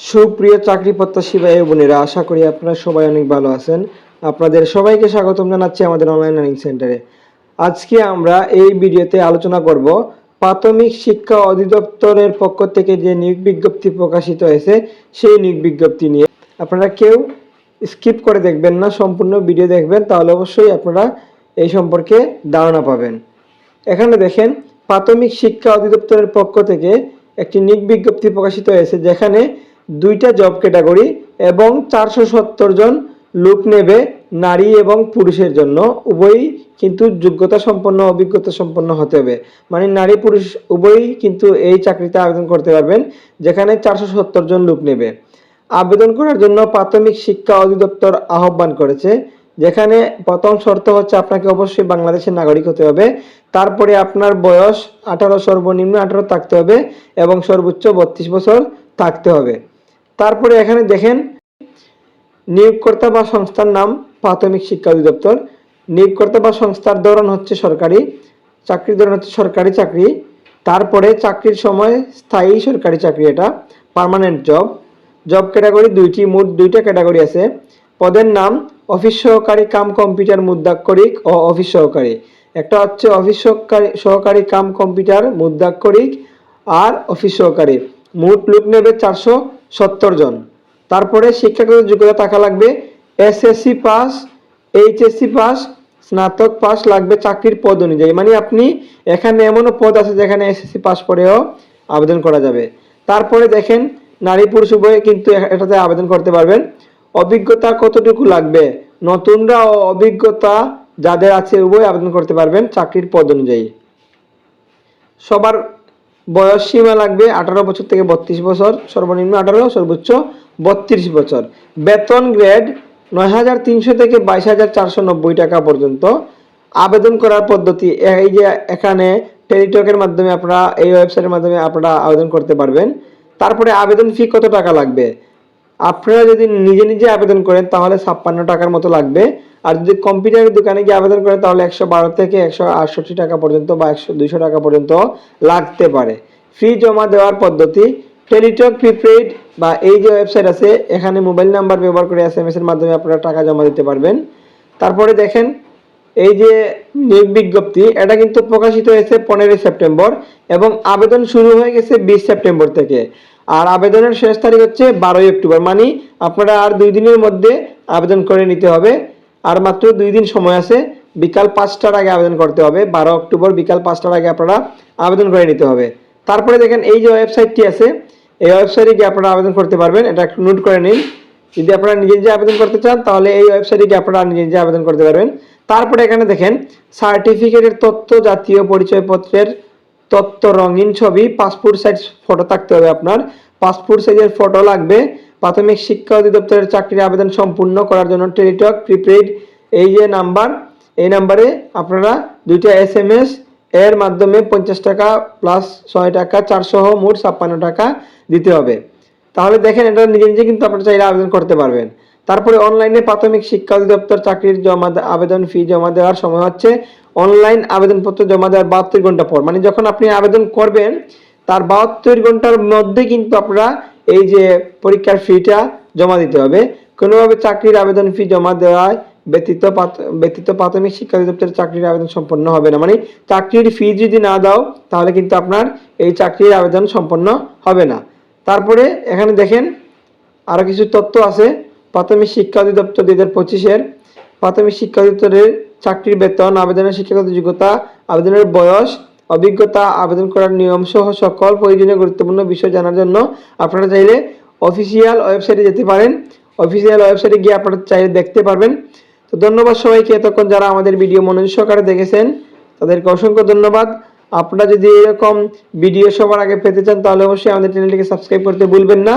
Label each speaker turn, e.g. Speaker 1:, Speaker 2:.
Speaker 1: সুপ্রিয় চাকরি প্রত্যাশী ভাই বোনেরা, আশা করি আপনারা সবাই অনেক ভালো আছেন। আপনাদের সবাইকে স্বাগতম জানাচ্ছি আমাদের অনলাইন লার্নিং সেন্টারে আজকে আমরা এই ভিডিওতে আলোচনা করব প্রাথমিক শিক্ষা অধিদপ্তরের পক্ষ থেকে যে নিয়োগ বিজ্ঞপ্তি প্রকাশিত হয়েছে, সেই নিয়োগ বিজ্ঞপ্তি নিয়ে। আপনারা কেউ স্কিপ করে দেখবেন না, সম্পূর্ণ ভিডিও দেখবেন, তাহলে অবশ্যই আপনারা এই সম্পর্কে ধারণা পাবেন। এখানে দেখেন, প্রাথমিক শিক্ষা অধিদপ্তরের পক্ষ থেকে একটি নিয়োগ বিজ্ঞপ্তি প্রকাশিত হয়েছে, যেখানে দুইটা জব ক্যাটাগরি এবং চারশো সত্তর জন লোক নেবে নারী এবং পুরুষের জন্য। উভয়ই কিন্তু যোগ্যতা সম্পন্ন, অভিজ্ঞতা সম্পন্ন হতে হবে। মানে নারী, পুরুষ উভয়ই কিন্তু এই চাকরিতে আবেদন করতে পারবেন, যেখানে চারশো সত্তর জন লোক নেবে। আবেদন করার জন্য প্রাথমিক শিক্ষা অধিদপ্তর আহ্বান করেছে, যেখানে প্রথম শর্ত হচ্ছে আপনাকে অবশ্যই বাংলাদেশের নাগরিক হতে হবে। তারপরে আপনার বয়স আঠারো সর্বনিম্ন আঠারো থাকতে হবে এবং সর্বোচ্চ বত্রিশ বছর থাকতে হবে। তারপরে এখানে দেখেন নিয়োগকর্তা বা সংস্থার নাম প্রাথমিক শিক্ষা অধিদপ্তর। নিয়োগকর্তা বা সংস্থার ধরন হচ্ছে সরকারি, চাকরির ধরন হচ্ছে সরকারি চাকরি। তারপরে চাকরির সময় স্থায়ী সরকারি চাকরি এটা পার্মানেন্ট জব জব ক্যাটাগরি দুইটি, মোট দুইটা ক্যাটাগরি আছে। পদের নাম অফিস সহকারী কাম কম্পিউটার মুদ্রাক্ষরিক ও অফিস সহকারী। একটা হচ্ছে অফিস সহকারী সহকারী কাম কম্পিউটার মুদ্রাক্ষরিক আর অফিস সহকারী। মোট লোক নেবে চারশো সত্তর জন। তারপরে শিক্ষাগত যোগ্যতা থাকা লাগবে, এসএসসি পাস, এইচএসসি পাস, স্নাতক পাস লাগবে চাকরির পদ অনুযায়ী। মানে আপনি এখানে এমনও পদ আছে যেখানে এসএসসি পাস পরেও আবেদন করা যাবে। তারপরে দেখেন, নারী পুরুষ উভয়ে কিন্তু এটাতে আবেদন করতে পারবেন। অভিজ্ঞতা কতটুকু লাগবে? নতুনরা অভিজ্ঞতা যাদের আছে উভয় আবেদন করতে পারবেন চাকরির পদ অনুযায়ী। সবার বয়স সীমা লাগবে আঠারো বছর থেকে বত্রিশ বছর, সর্বনিম্ন আঠারো, সর্বোচ্চ বত্রিশ বছর। বেতন গ্রেড নয় হাজার তিনশো থেকে বাইশ হাজার চারশো নব্বই টাকা পর্যন্ত। আবেদন করার পদ্ধতি, এই যে এখানে টেলিটকের মাধ্যমে আপনারা, এই ওয়েবসাইটের মাধ্যমে আপনারা আবেদন করতে পারবেন। তারপরে আবেদন ফি কত টাকা লাগবে? আপনারা যদি নিজে নিজে আবেদন করেন, তাহলে ছাপ্পান্ন টাকার মতো লাগবে। আর যদি কম্পিউটারের দোকানে গিয়ে আবেদন করে, তাহলে একশো বারো থেকে একশো আটষট্টি টাকা পর্যন্ত বা একশো দুইশো টাকা পর্যন্ত লাগতে পারে। ফি জমা দেওয়ার পদ্ধতি টেলিটক প্রিপেইড বা এই যে ওয়েবসাইট আছে, এখানে মোবাইল নাম্বার ব্যবহার করে এস এম এর মাধ্যমে আপনারা টাকা জমা দিতে পারবেন। তারপরে দেখেন, এই যে নিয়োগ বিজ্ঞপ্তি, এটা কিন্তু প্রকাশিত হয়েছে পনেরোই সেপ্টেম্বর এবং আবেদন শুরু হয়ে গেছে বিশ সেপ্টেম্বর থেকে। আর আবেদনের শেষ তারিখ হচ্ছে বারোই অক্টোবর মানে আপনারা আর দুই দিনের মধ্যে আবেদন করে নিতে হবে। আর মাত্র দুই দিন সময় আছে। বিকাল পাঁচটার আগে আবেদন করতে হবে। বারো অক্টোবর বিকাল পাঁচটার আগে আপনারা আবেদন করে নিতে হবে। তারপরে দেখেন এই যে ওয়েবসাইটটি আছে, এই ওয়েবসাইটে গিয়ে আপনারা আবেদন করতে পারবেন। এটা একটু নোট করে নিন। যদি আপনারা নিজে নিজে আবেদন করতে চান, তাহলে এই ওয়েবসাইটে গিয়ে আপনারা নিজে নিজে আবেদন করতে পারবেন। তারপরে এখানে দেখেন, সার্টিফিকেটের তথ্য, জাতীয় পরিচয়পত্রের তথ্য, রঙিন ছবি, পাসপোর্ট সাইজ ফটো থাকতে হবে আপনার। পাসপোর্ট সাইজের ফটো লাগবে। প্রাথমিক শিক্ষা অধিদপ্তরের চাকরির আবেদন সম্পূর্ণ করার জন্য টেলিটক প্রিপেইড এই যে নাম্বার, এই নাম্বারে আপনারা দুইটা এস এম এস এর মাধ্যমে পঞ্চাশ টাকা প্লাস ছয় টাকা, চারশো মোট ছাপ্পান্ন টাকা দিতে হবে। তাহলে দেখেন, এটা নিজে নিজে কিন্তু আপনারা চাইলে আবেদন করতে পারবেন। তারপরে অনলাইনে প্রাথমিক শিক্ষা অধিদপ্তর চাকরির জমা আবেদন ফি জমা দেওয়ার সময় হচ্ছে অনলাইন আবেদনপত্র জমা দেওয়ার বাহাত্তর ঘণ্টা পর। মানে যখন আপনি আবেদন করবেন তার বাহাত্তর ঘণ্টার মধ্যে কিন্তু আপনারা এই যে পরীক্ষার ফিটা জমা দিতে হবে। কোনোভাবে চাকরির আবেদন ফি জমা দেওয়ায় ব্যতীত ব্যতীত প্রাথমিক শিক্ষা অধিদপ্তরের চাকরির আবেদন সম্পন্ন হবে না। মানে চাকরির ফি যদি না দাও, তাহলে কিন্তু আপনার এই চাকরির আবেদন সম্পন্ন হবে না। তারপরে এখানে দেখেন আরও কিছু তথ্য আছে। প্রাথমিক শিক্ষা অধিদপ্তর দুই হাজার পঁচিশের প্রাথমিক শিক্ষা অধিদপ্তরের চাকরির বেতন, আবেদনের শিক্ষাগত যোগ্যতা, আবেদনের বয়স অভিজ্ঞতা, আবেদন করার নিয়ম সহ সকল প্রয়োজনীয় গুরুত্বপূর্ণ বিষয় জানার জন্য আপনারা চাইলে অফিসিয়াল ওয়েবসাইটে যেতে পারেন। অফিসিয়াল ওয়েবসাইটে গিয়ে আপনারা চাইলে দেখতে পারবেন। তো ধন্যবাদ সবাইকে। এতক্ষণ যারা আমাদের ভিডিও মনোযোগ সহকারে দেখেছেন, তাদেরকে অসংখ্য ধন্যবাদ। আপনারা যদি এরকম ভিডিও সবার আগে পেতে চান, তাহলে অবশ্যই আমাদের চ্যানেলটিকে সাবস্ক্রাইব করতে ভুলবেন না।